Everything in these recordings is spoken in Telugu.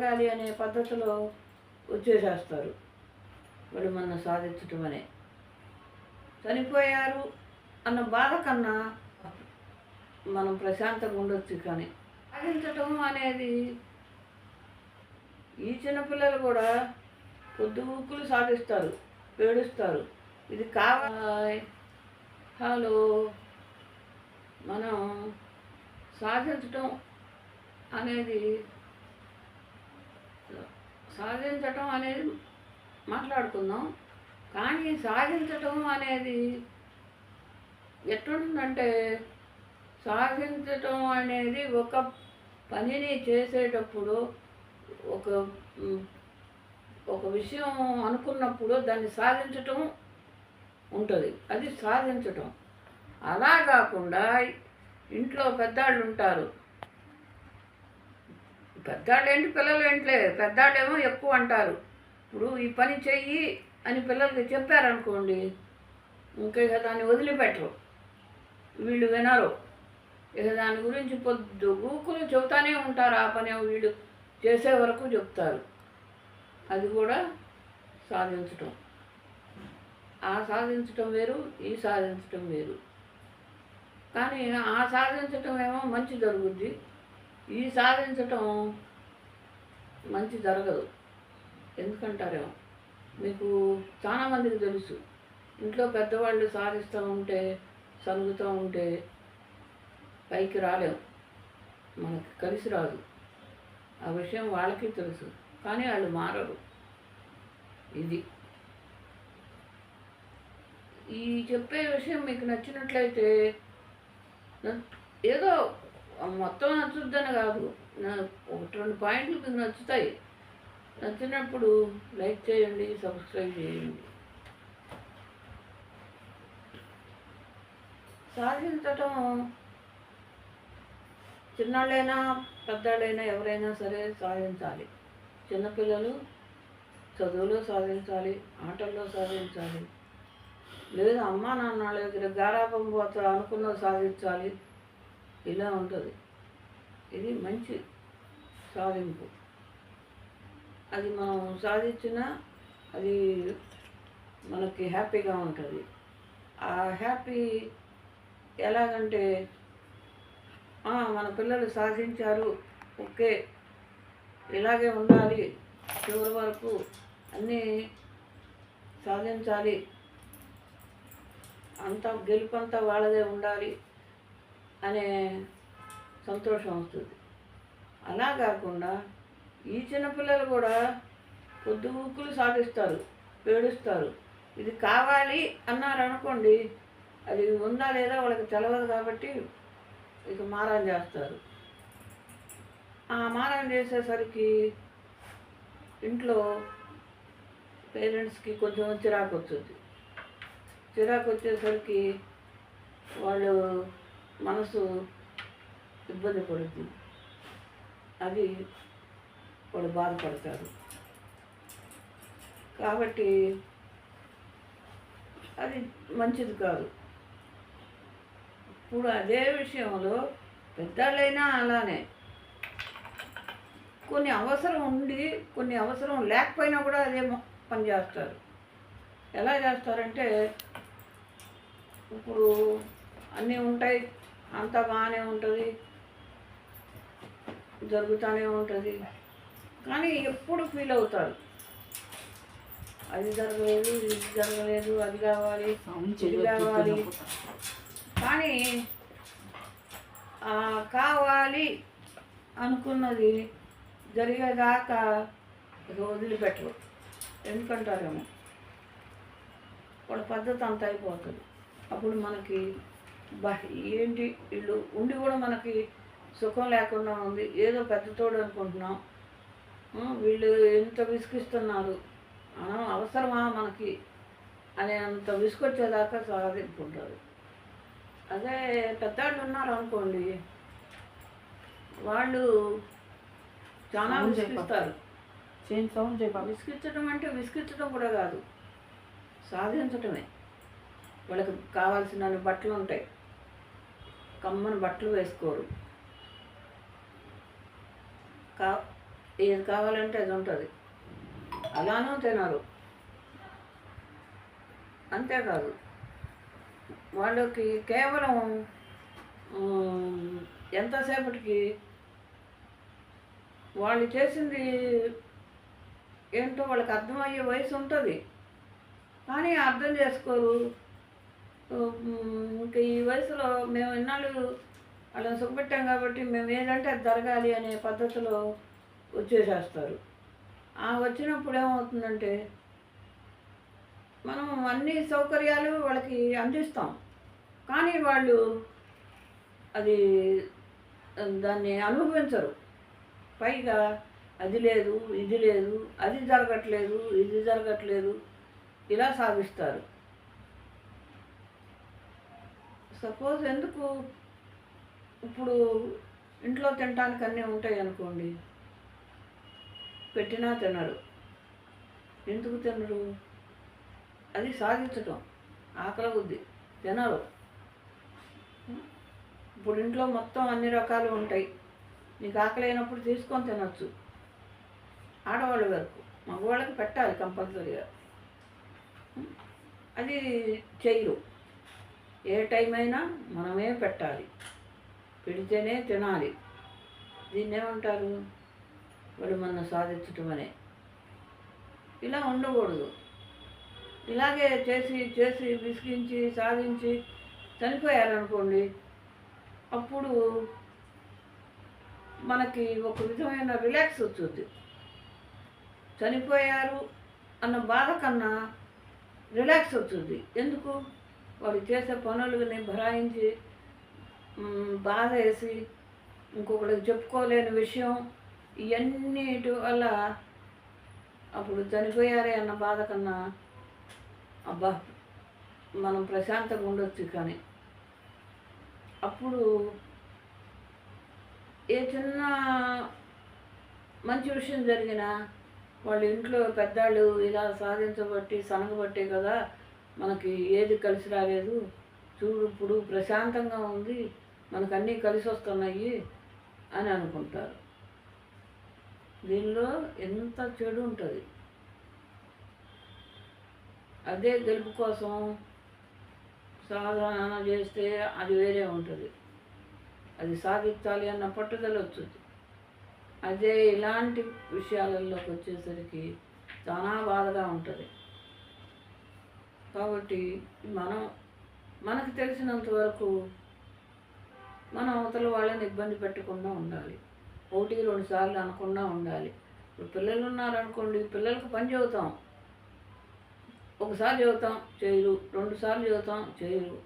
జరగాలి అనే పద్ధతిలో వచ్చేసేస్తారు. వాళ్ళు మన సాధించటం అనే చనిపోయారు అన్న బాధ కన్నా మనం ప్రశాంతంగా ఉండొచ్చు కానీ సాధించటం అనేది ఈ చిన్నపిల్లలు కూడా పొద్దు ఊకులు సాధిస్తారు ఏడుస్తారు. ఇది కావాలి. హలో. మనం సాధించటం అనేది సాధించటం అనేది మాట్లాడుకుందాం. కానీ సాధించటం అనేది ఎట్లుంటుందంటే సాధించటం అనేది ఒక పనిని చేసేటప్పుడు ఒక ఒక విషయం అనుకున్నప్పుడు దాన్ని సాధించటం ఉంటుంది. అది సాధించటం. అలా కాకుండా ఇంట్లో పెద్దాళ్ళు ఉంటారు పెద్దాళ్ళు ఏంటి పిల్లలు ఏంటిలే? పెద్దాళ్ళేమో ఎక్కువ అంటారు. ఇప్పుడు ఈ పని చెయ్యి అని పిల్లలకి చెప్పారనుకోండి ఇంకా ఇక దాన్ని వదిలిపెట్టరు. వీళ్ళు వినరు. ఇక దాని గురించి పొద్దు గూకులు చెబుతానే ఉంటారు. ఆ పని వీళ్ళు చేసే వరకు చెప్తారు. అది కూడా సాధించటం. ఆ సాధించటం వేరు ఈ సాధించటం వేరు. కానీ ఆ సాధించటం ఏమో మంచి జరుగుద్ది. ఈ సాధించటం మంచి జరగదు. ఎందుకంటారేమో? మీకు చాలా మందికి తెలుసు. ఇంట్లో పెద్దవాళ్ళు సాధిస్తూ ఉంటే సరుగుతూ ఉంటే పైకి రాలేం. మనకి కలిసి రాదు. ఆ విషయం వాళ్ళకి తెలుసు. కానీ వాళ్ళు మారరు. ఇది. ఈ చెప్పే విషయం మీకు నచ్చినట్లయితే ఏదో మొత్తం నచ్చుద్దని కాదు. ఒకటి రెండు పాయింట్లు మీకు నచ్చుతాయి. నచ్చినప్పుడు లైక్ చేయండి సబ్స్క్రైబ్ చేయండి. సాధించటం చిన్నాళ్ళైనా పెద్దవాళ్ళైనా ఎవరైనా సరే సాధించాలి. చిన్నపిల్లలు చదువులో సాధించాలి ఆటల్లో సాధించాలి. లేదా అమ్మా నాన్న దగ్గర గారాపం పోతా అనుకున్నది సాధించాలి. ఇలా ఉంటుంది. ఇది మంచి సాధింపు. అది మనం సాధించినా అది మనకి హ్యాపీగా ఉంటుంది. ఆ హ్యాపీ ఎలాగంటే మన పిల్లలు సాధించారు ఓకే ఇలాగే ఉండాలి చివరి వరకు అన్నీ సాధించాలి. అంత గెలుపంతా వాళ్ళదే ఉండాలి. అనే సంతోషం వస్తుంది. అలా కాకుండా ఈ చిన్నపిల్లలు కూడా పొద్దు ఊకులు సాధిస్తారు ఏడుస్తారు. ఇది కావాలి అన్నారు అనుకోండి అది ఉందా లేదా వాళ్ళకి తెలియదు కాబట్టి ఇక మారం చేస్తారు. ఆ మారం చేసేసరికి ఇంట్లో పేరెంట్స్కి కొంచెం చిరాకు వచ్చింది చిరాకు వచ్చేసరికి వాళ్ళు మనసు ఇబ్బంది పడుతుంది అది వాళ్ళు బాధపడతారు కాబట్టి అది మంచిది కాదు. ఇప్పుడు అదే విషయంలో పెద్దలైనా అలానే. కొన్ని అవసరం ఉండి కొన్ని అవసరం లేకపోయినా కూడా అదే పని చేస్తారు. ఎలా చేస్తారంటే ఇప్పుడు అన్నీ ఉంటాయి. అంతా బాగానే ఉంటుంది. జరుగుతూనే ఉంటుంది. కానీ ఎప్పుడు ఫీల్ అవుతారు. అది జరగలేదు ఇది జరగలేదు అది కావాలి ఇది కావాలి. కానీ కావాలి అనుకున్నది జరిగేదాకా ఇక వదిలిపెట్టరు. ఎందుకంటారేమో? వాళ్ళ పద్ధతి అంత అయిపోతుంది. అప్పుడు మనకి బా ఏంటి వీళ్ళు ఉండి కూడా మనకి సుఖం లేకుండా ఉంది. ఏదో పెద్ద తోడు అనుకుంటున్నాం. వీళ్ళు ఎంత విసిగిస్తున్నారు? మనం అవసరమా మనకి? అనే అంత విసుకొచ్చేదాకా సాధించుకుంటారు అదే పెద్దవాళ్ళు ఉన్నారు అనుకోండి. వాళ్ళు చాలా. విసిగిస్తారు. విసిగించడం అంటే విసిగించడం కూడా కాదు. సాధించటమే. వాళ్ళకి కావాల్సిన బట్టలు ఉంటాయి కమ్మని బట్టలు వేసుకోరు. కా ఏది కావాలంటే అది ఉంటుంది. అలానూ తినరు. అంతేకాదు వాళ్ళకి కేవలం ఎంతసేపటికి వాళ్ళు చేసింది ఏంటో వాళ్ళకి అర్థమయ్యే వయసు ఉంటుంది. కానీ అర్థం చేసుకోరు. ఇంకా ఈ వయసులో మేము ఇన్నాళ్ళు వాళ్ళని సుఖపెట్టాం కాబట్టి మేము ఏదంటే అది జరగాలి అనే పద్ధతిలో వచ్చేసేస్తారు. ఆ వచ్చినప్పుడు ఏమవుతుందంటే మనం అన్ని సౌకర్యాలు వాళ్ళకి అందిస్తాం. కానీ వాళ్ళు అది దాన్ని అనుభవించరు. పైగా అది లేదు ఇది లేదు అది జరగట్లేదు ఇది జరగట్లేదు ఇలా సాగిస్తారు. సపోజ్ ఎందుకు ఇప్పుడు ఇంట్లో తినడానికి అన్నీ ఉంటాయి అనుకోండి. పెట్టినా తినరు. ఎందుకు తినరు? అది సాధించటం. ఆకలి బుద్ధి తినరు. ఇప్పుడు ఇంట్లో మొత్తం అన్ని రకాలు ఉంటాయి. నీకు ఆకలి అయినప్పుడు తీసుకొని తినొచ్చు. ఆడవాళ్ళ వరకు. మగవాళ్ళకి పెట్టాలి కంపల్సరీగా. అది చేయరు ఏ టైం అయినా మనమే పెట్టాలి. పెడితేనే తినాలి. దీన్ని ఏమంటారు? వాడు మన సాధించటం అనే. ఇలా ఉండకూడదు. ఇలాగే చేసి చేసి విసిగించి సాధించి చనిపోయారనుకోండి అప్పుడు మనకి ఒక విధమైన రిలాక్స్ వచ్చింది చనిపోయారు అన్న బాధ కన్నా రిలాక్స్ వచ్చింది ఎందుకు? వాళ్ళు చేసే పనులని భరాయించి బాధ వేసి ఇంకొకరికి చెప్పుకోలేని విషయం ఇవన్నిటి వల్ల అప్పుడు చనిపోయారే అన్న బాధ కన్నా అబ్బా మనం ప్రశాంతంగా ఉండొచ్చు కానీ. అప్పుడు ఏ చిన్న మంచి విషయం జరిగినా వాళ్ళ ఇంట్లో పెద్దాళ్ళు ఇలా సాధించబట్టి సనగబట్టే కదా మనకి ఏది కలిసి రాలేదు. చూడు ఇప్పుడు ప్రశాంతంగా ఉంది. మనకు అన్నీ కలిసి వస్తున్నాయి అని అనుకుంటారు. దీనిలో ఎంత చెడు ఉంటుంది? అదే గెలుపు కోసం సాధన చేస్తే అది వేరే ఉంటుంది. అది సాధించాలి అన్న పట్టుదల వచ్చింది. అదే ఇలాంటి విషయాలలోకి వచ్చేసరికి చాలా బాధగా ఉంటుంది. కాబట్టి మనం మనకు తెలిసినంత వరకు మనం అవతల వాళ్ళని ఇబ్బంది పెట్టకుండా ఉండాలి. ఒకటి రెండు సార్లు అనకుండా ఉండాలి. ఇప్పుడు పిల్లలు ఉన్నారనుకోండి పిల్లలకు పని చెబుతాం ఒకసారి చెబుతాం చేయరు. రెండు సార్లు చెబుతాం చేయరు.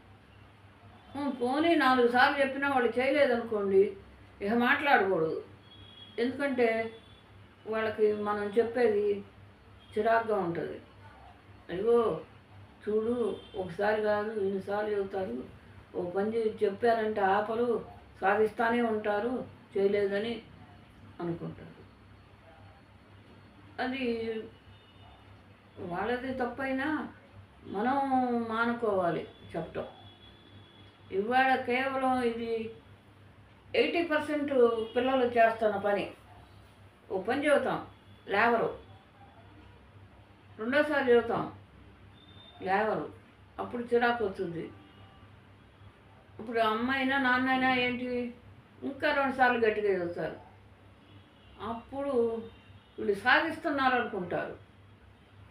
పోనీ నాలుగు సార్లు చెప్పినా వాళ్ళు చేయలేదనుకోండి ఇక మాట్లాడకూడదు. ఎందుకంటే వాళ్ళకి మనం చెప్పేది చిరాగ్గా ఉంటుంది. అయ్యో చూడు ఒకసారి కాదు ఎన్నిసార్లు చెబుతారు. ఓ పని చేసి చెప్పారంటే ఆపలు సాధిస్తానే ఉంటారు చేయలేదని అనుకుంటారు. అది వాళ్ళది తప్పైనా మనం మానుకోవాలి చెప్పటం. ఇవాళ కేవలం ఇది ఎయిటీ పర్సెంట్ పిల్లలు చేస్తున్న పని. ఓ పని చెబుతాం లేవరు. రెండోసారి చెబుతాం లేవరు. అప్పుడు చిరాకు వస్తుంది. ఇప్పుడు అమ్మాయినా నాన్నైనా ఏంటి? ఇంకా రెండు సార్లు గట్టిగా చూస్తారు. అప్పుడు వీళ్ళు సాధిస్తున్నారు అనుకుంటారు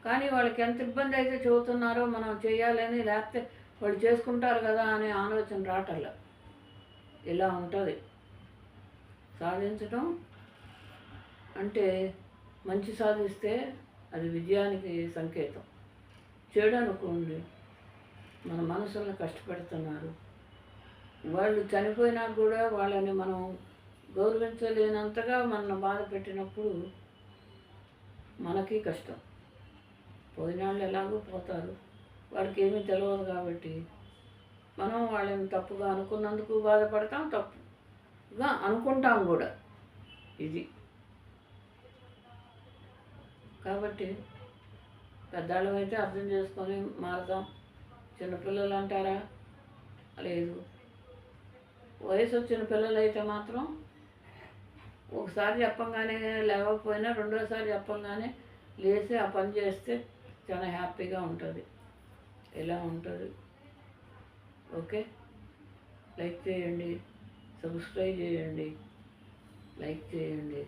కానీ వాళ్ళకి ఎంత ఇబ్బంది అయితే చెబుతున్నారో మనం చేయాలని లేకపోతే వాళ్ళు చేసుకుంటారు కదా అనే ఆలోచన రావటల్లా ఇలా ఉంటుంది. సాధించడం అంటే మంచి సాధిస్తే అది విజయానికి సంకేతం. చెడు అనుకోండి మన మనసులను కష్టపెడుతున్నారు. వాళ్ళు చనిపోయినా కూడా వాళ్ళని మనం గౌరవించలేనంతగా మన బాధ పెట్టినప్పుడు మనకి కష్టం. పోయిన వాళ్ళు ఎలాగో పోతారు. వాళ్ళకి ఏమీ తెలియదు కాబట్టి మనం వాళ్ళని తప్పుగా అనుకున్నందుకు బాధపడతాం తప్పుగా అనుకుంటాం కూడా. ఇది. కాబట్టి పెద్దవాళ్ళు అయితే అర్థం చేసుకొని మారదాం చిన్నపిల్లలు అంటారా లేదు. వయసు వచ్చిన పిల్లలు అయితే మాత్రం ఒకసారి చెప్పంగానే లేవకపోయినా రెండోసారి చెప్పంగానే లేచి ఆ పని చేస్తే చాలా హ్యాపీగా ఉంటుంది. ఎలా ఉంటుంది? ఓకే? లైక్ చేయండి. సబ్స్క్రైబ్ చేయండి. లైక్ చేయండి.